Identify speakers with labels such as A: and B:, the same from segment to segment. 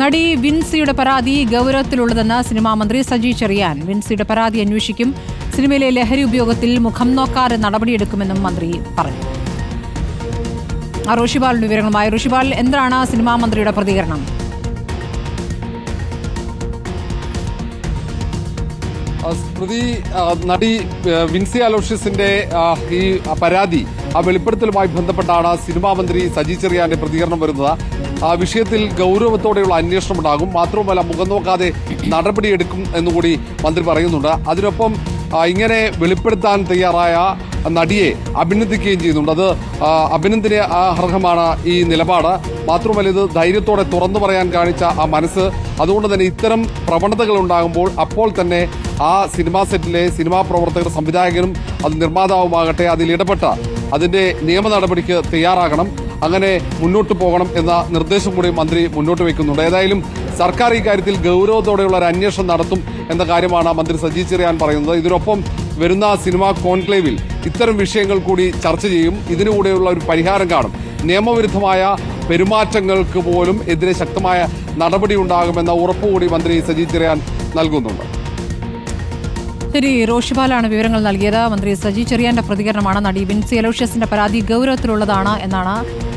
A: നടി വിൻസിയുടെ പരാതി ഗൗരവത്തിലുള്ളതെന്ന് സിനിമാ മന്ത്രി സജി ചെറിയാൻ. വിൻസിയുടെ പരാതി അന്വേഷിക്കും. സിനിമയിലെ ലഹരി ഉപയോഗത്തിൽ മുഖം നോക്കാതെ നടപടിയെടുക്കുമെന്നും മന്ത്രി പറഞ്ഞു. ആ ഋഷിപാലിന്റെ വിവരങ്ങളുമായി. ഋഷിപാൽ എന്താണ് സിനിമാ മന്ത്രിയുടെ പ്രതികരണം?
B: സ്മൃതി നടി വിൻസി അലോഷ്യസിന്റെ ഈ പരാതി ആ വെളിപ്പെടുത്തലുമായി ബന്ധപ്പെട്ടാണ് സിനിമാ മന്ത്രി സജി ചെറിയാന്റെ പ്രതികരണം വരുന്നത്. ആ വിഷയത്തിൽ ഗൗരവത്തോടെയുള്ള അന്വേഷണം ഉണ്ടാകും. മാത്രവുമല്ല മുഖം നോക്കാതെ നടപടിയെടുക്കും എന്നുകൂടി മന്ത്രി പറയുന്നുണ്ട്. അതിനൊപ്പം ഇങ്ങനെ വെളിപ്പെടുത്താൻ തയ്യാറായ നടിയെ അഭിനന്ദിക്കുകയും ചെയ്യുന്നുണ്ട്. അത് അഭിനന്ദന അർഹമാണ് ഈ നിലപാട്. മാത്രമല്ല ഇത് ധൈര്യത്തോടെ തുറന്നു പറയാൻ കാണിച്ച ആ മനസ്സ്. അതുകൊണ്ട് തന്നെ ഇത്തരം പ്രവണതകൾ ഉണ്ടാകുമ്പോൾ അപ്പോൾ തന്നെ ആ സിനിമാ സെറ്റിലെ സിനിമാ പ്രവർത്തകർ സംവിധായകനും അത് നിർമ്മാതാവുമാകട്ടെ അതിൽ ഇടപെട്ട അതിന്റെ നിയമ നടപടിക്ക് തയ്യാറാകണം. അങ്ങനെ മുന്നോട്ട് പോകണം എന്ന നിർദ്ദേശം കൂടി മന്ത്രി മുന്നോട്ട് വയ്ക്കുന്നുണ്ട്. ഏതായാലും സർക്കാർ ഈ കാര്യത്തിൽ ഗൗരവത്തോടെയുള്ള ഒരു അന്വേഷണം നടത്തും എന്ന കാര്യമാണ് മന്ത്രി സജി ചെറിയാൻ പറയുന്നത്. ഇതിനൊപ്പം വരുന്ന സിനിമാ കോൺക്ലേവിൽ ഇത്തരം വിഷയങ്ങൾ കൂടി ചർച്ച ചെയ്യും. ഇതിനുകൂടെയുള്ള ഒരു പരിഹാരം കാണും. നിയമവിരുദ്ധമായ പെരുമാറ്റങ്ങൾക്ക് പോലും എതിരെ ശക്തമായ നടപടി ഉണ്ടാകുമെന്ന ഉറപ്പുകൂടി മന്ത്രി സജി ചെറിയാൻ നൽകുന്നുണ്ട്.
A: ശരി റോഷിപാലാണ് വിവരങ്ങൾ നൽകിയത്. മന്ത്രി സജി ചെറിയാന്റെ പ്രതികരണമാണ് നടി വിൻസി അലോഷ്യസിന്റെ പരാതി ഗൗരവത്തിലുള്ളതാണ് എന്നാണ്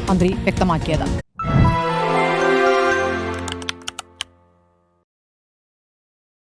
A: മന്ത്രി വ്യക്തമാക്കിയത്